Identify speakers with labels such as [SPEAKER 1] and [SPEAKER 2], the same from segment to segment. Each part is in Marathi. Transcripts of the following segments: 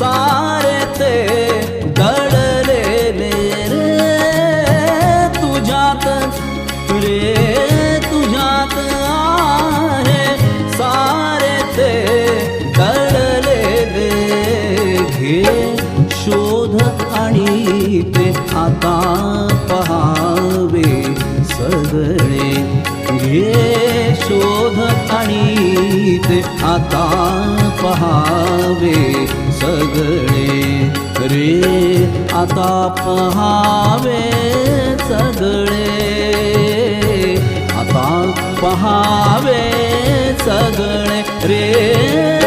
[SPEAKER 1] सारे ते दडले रे तुझ्यात रे तुझ्यात आहे सारे ते दडले घे शोध आणि ते आता पहावे। सगळे घे शोध आणि ते आता पहावे। सगळे रे आता पहावे सगळे. आता पहावे सगळे रे.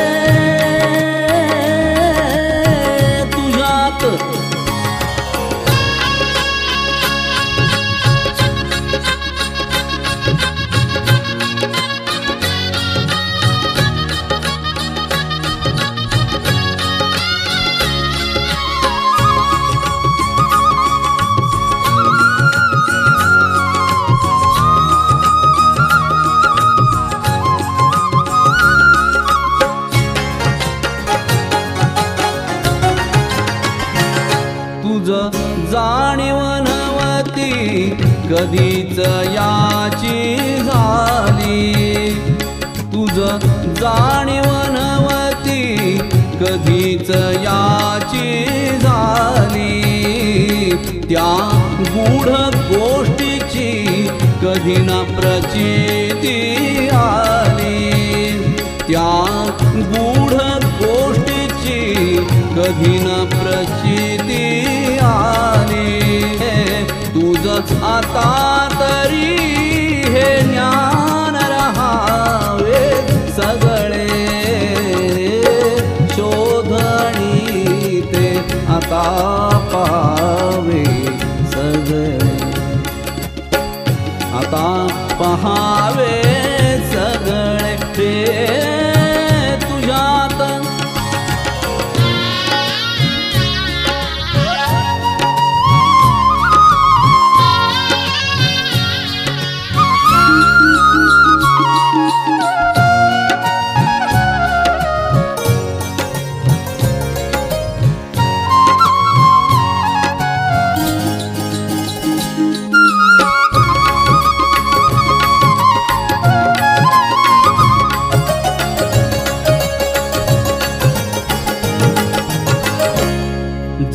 [SPEAKER 1] तुझ जाणीव नवती कधीच याची झाली. तुझ जाणीव नवती कधीच याची झाली. त्या गूढ गोष्टीची कधी ना प्रचिती आली. त्या गूढ गोष्टीची कधी न प्रचिती आली तुझंच आता तरी हे ज्ञान रहावे सगळे. शोधणी ते आता पावे सगळे. आता पहावे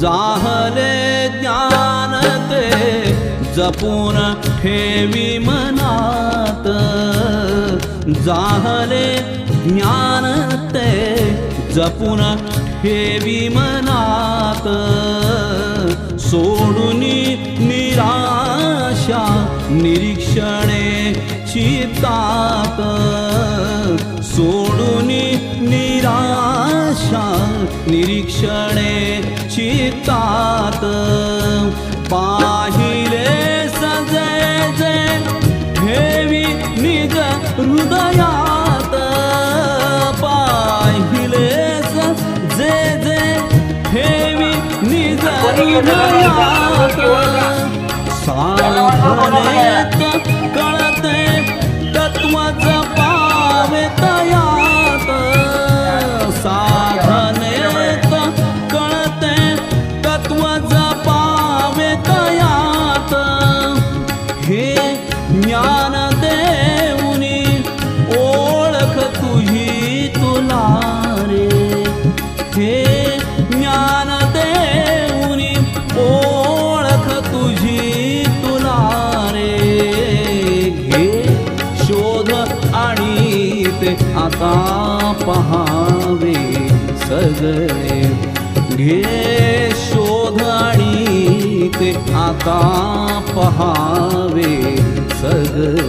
[SPEAKER 1] जाहले ज्ञान ते जपून ठेवी मनात. जाहले ज्ञान ते जपून ठेवी मनात. सोडून निराशा निरीक्षणे चितात सोडून आशा निरीक्षणे चित्तात पाहिले सजे जे ठेवी निज हृदयात पाहिले जे जे ठेवी निज हृदयात साधनेत पहावे सगळे. घे शोध आणि ते आता पहावे सगळे.